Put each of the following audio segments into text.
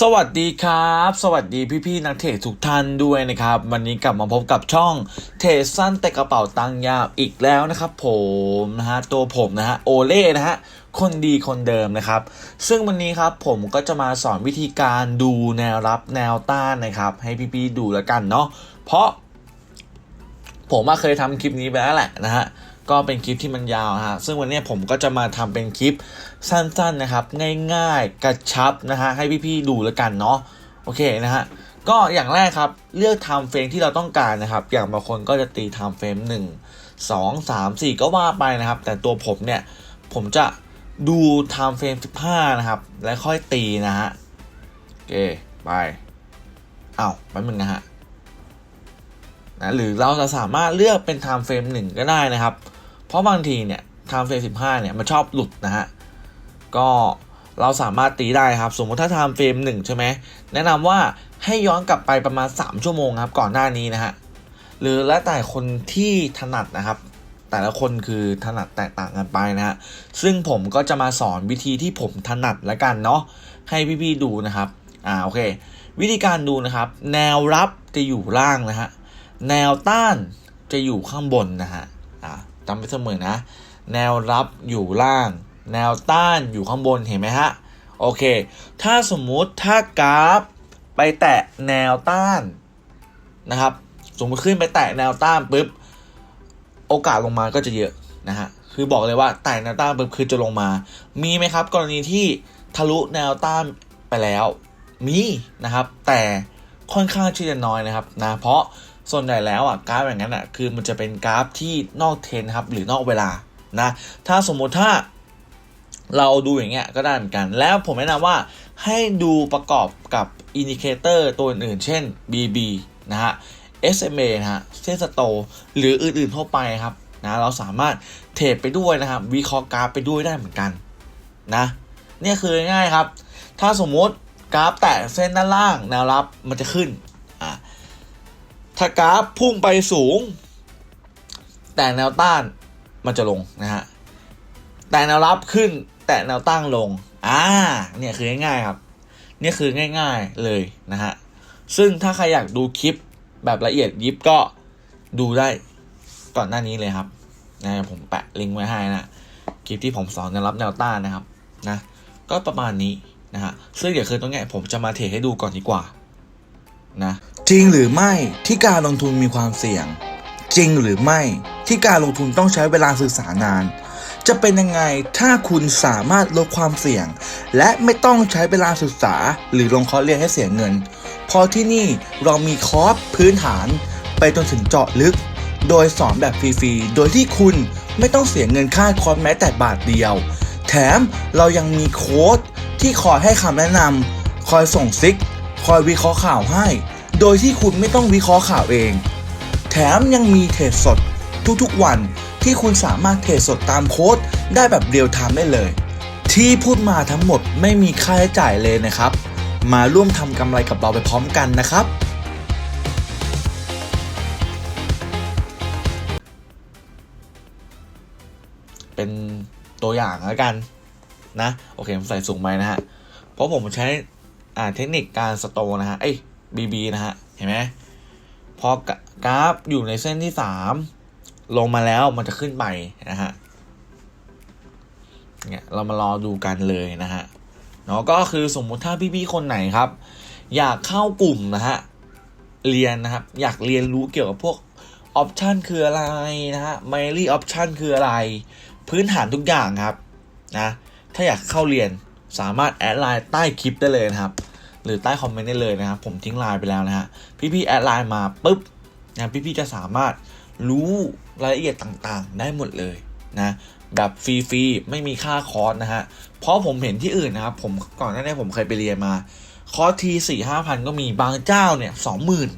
สวัสดีครับ สวัสดีพี่ๆนักเทรดทุกท่านด้วยนะครับ วันนี้กลับมาพบกับช่องเทรดสั้นแต่กระเป๋าตังยาวอีกแล้วนะครับ ผมนะฮะตัวผมนะฮะโอเล่นะฮะคนดีคนเดิมนะครับ ซึ่งวันนี้ครับผมก็จะมาสอนวิธีการดูแนวรับแนวต้านนะครับ ให้พี่ๆดูแล้วกันเนาะเพราะ ผมมาเคยทำคลิปนี้ไปแล้วแหละนะฮะ ก็เป็นคลิปที่มันยาวฮะซึ่งวันนี้ผมก็จะมาทำเป็นคลิปสั้นๆนะครับ ง่ายๆกระชับนะฮะให้พี่ๆดูแล้วกันเนาะโอเคนะฮะก็อย่างแรกครับเลือกไทม์เฟรมที่เราต้องการนะครับ อย่างบางคนก็จะตีไทม์เฟรม1 2 3 4 ก็ว่าไปนะครับ แต่ตัวผมเนี่ยผมจะดูไทม์เฟรม15 นะครับ แล้วค่อยตีนะฮะโอเคไปเอ้าวแป๊บนึงนะฮะนะหรือเราจะสามารถเลือกเป็น time frame หนึ่งก็ได้นะครับ ราะบางทีเนี่ย time frame 15เนี่ยมันชอบหลุดนะฮะ ก็เราสามารถตีได้ครับ สมมติถ้า time frame 1ใช่ไหมแนะนำว่าให้ย้อนกลับไปประมาณ 3 ชั่วโมงครับ ก่อนหน้านี้นะฮะ หรือแล้วแต่คนที่ถนัดนะครับ แต่ละคนคือถนัดแตกต่างกันไปนะฮะ ซึ่งผมก็จะมาสอนวิธีที่ผมถนัดล้วกันเนาะให้พี่ๆดูนะครับอ่าโอเค วิธีการดูนะครับ แนวรับจะอยู่ล่างนะฮะแนวต้านจะอยู่ข้างบนนะฮะ จำไว้เสมอนะ แนวรับอยู่ล่าง แนวต้านอยู่ข้างบนเห็นไหมฮะ โอเค ถ้าสมมุติถ้ากราฟไปแตะแนวต้านนะครับ สมมติขึ้นไปแตะแนวต้านปุ๊บ โอกาสลงมาก็จะเยอะนะฮะ คือบอกเลยว่าแตะแนวต้านปุ๊บคือจะลงมา มีไหมครับ กรณีที่ทะลุแนวต้านไปแล้ว มีนะครับ แต่ ค่อนข้างที่จะน้อยนะครับนะเพราะส่วนใหญ่แล้วอะกราฟอย่างนั้นอะคือมันจะเป็นกราฟที่นอกเทรนครับหรือนอกเวลานะถ้าสมมุติถ้าเราดูอย่างเงี้ยก็ได้เหมือนกัน แล้วผมแนะนำว่าให้ดูประกอบกับอินดิเคเตอร์ตัวอื่นเช่น BB นะฮะ SMA นะฮะเส้นสโตหรืออื่นๆทั่วไปครับนะเราสามารถเทรดไปด้วยนะครับวิเคราะห์กราฟไปด้วยได้เหมือนกันนะเนี่ยคือง่ายครับ ถ้าสมมติ กราฟแตะเส้นด้านล่างแนวรับมันจะขึ้นอะถ้ากราฟพุ่งไปสูง แต่แนวต้านมันจะลงนะฮะแต่แนวรับขึ้นแต่แนวตั้งลงอ่าเนี่ยคือง่ายๆครับเนี่ยคือง่ายๆเลยนะฮะซึ่งถ้าใครอยากดูคลิปแบบละเอียดยิบก็ดูได้ก่อนหน้านี้เลยครับนะผมแปะลิงก์ไว้ให้นะคลิปที่ผมสอนแนวรับแนวต้านนะครับนะก็ประมาณนี้ นะฮะซึ่งเดี๋ยวคือตรงนี้ผมจะมาเทให้ดูก่อนดีกว่านะจริงหรือไม่ที่การลงทุนมีความเสี่ยง จริงหรือไม่ที่การลงทุนต้องใช้เวลาศึกษานาน จะเป็นยังไงถ้าคุณสามารถลดความเสี่ยง และไม่ต้องใช้เวลาศึกษา หรือลงคอร์สเรียนให้เสียเงินพราะที่นี่เรามีคอร์สพื้นฐาน ไปจนถึงเจาะลึก โดยสอนแบบฟรีๆ โดยที่คุณไม่ต้องเสียเงินค่าคอร์สแม้แต่บาทเดียว แถมเรายังมีโค้ด ที่คอยให้คำแนะนำคอยส่งซิก คอยวิเคราะห์ข่าวให้ โดยที่คุณไม่ต้องวิเคราะห์ข่าวเอง แถมยังมีเทรดสดทุกๆวันที่คุณสามารถเทรดสดตามโค้ดได้แบบเรียลไทม์ได้เลย ที่พูดมาทั้งหมดไม่มีค่าใช้จ่ายเลยนะครับ มาร่วมทำกำไรกับเราไปพร้อมกันนะครับเป็นตัวอย่างแล้วกัน นะ โอเคผมใส่สูงไปนะฮะ เพราะผมใช้อ่าเทคนิคการสโตนะฮะ เอ้ยบีบีนะฮะ เห็นไหมพอกราฟอยู่ในเส้นที่สามลงมาแล้วมันจะขึ้นไปนะฮะเนี่ยเรามารอดูกันเลยนะฮะเนาะก็คือสมมุติถ้าพี่ๆคนไหนครับ อยากเข้ากลุ่มนะฮะเรียนนะครับ อยากเรียนรู้เกี่ยวกับพวกออปชันคืออะไรนะฮะไมลี่ออปชันคืออะไร พื้นฐานทุกอย่างครับนะ ถ้าอยากเข้าเรียนสามารถแอดไลน์ใต้คลิปได้เลยนะครับ หรือใต้คอมเมนต์ได้เลยนะครับ ผมทิ้งไลน์ไปแล้วนะฮะพี่ๆแอดไลน์มาปุ๊บนะพี่ๆจะสามารถรู้รายละเอียดต่างๆ ได้หมดเลยนะแบบฟรีๆไม่มีค่าคอร์สนะฮะเพราะผมเห็นที่อื่นนะครับผมก่อนหน้านี้ผมเคยไปเรียนมา คอร์สทีสี่ห้าพันก็มีบางเจ้าเนี่ยสองหมื่น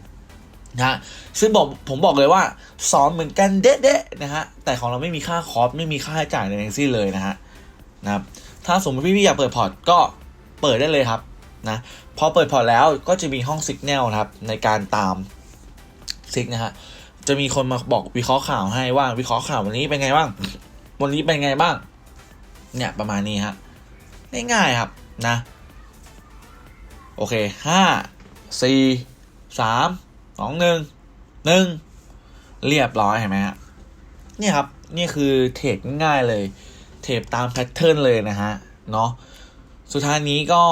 นะซึ่งบอกผมบอกเลยว่าสอนเหมือนกันเด๊ะๆนะฮะแต่ของเราไม่มีค่าคอร์สไม่มีค่าใช้จ่ายในทั้งสิ้นเลยนะฮะนะครับ ถ้าสมมติพี่ๆอยากเปิดพอร์ตก็เปิดได้เลยครับนะพอเปิดพอร์ตแล้วก็จะมีห้องสิกแนลครับในการตามซิกนะฮะจะมีคนมาบอกวิเคราะห์ข่าวให้ว่าวิเคราะห์ข่าววันนี้เป็นไงบ้าง วันนี้เป็นไงบ้าง เนี่ยประมาณนี้ฮะง่ายๆครับนะ โอเคห้าสี่สามสองหนึ่งหนึ่งเรียบร้อยเห็นไหมฮะนี่ครับ นี่คือเทรดง่ายเลย เทปตามแพทเทิร์นเลยนะฮะเนาะสุดท้ายนี้ก็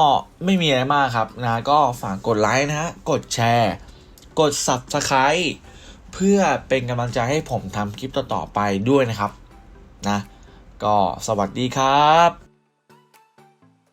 ไม่มีอะไรมากครับนะก็ฝากกดไลค์นะฮะกดแชร์ กด Subscribe เพื่อเป็นกำลังใจให้ผมทำคลิปต่อๆไปด้วยนะครับนะก็สวัสดีครับ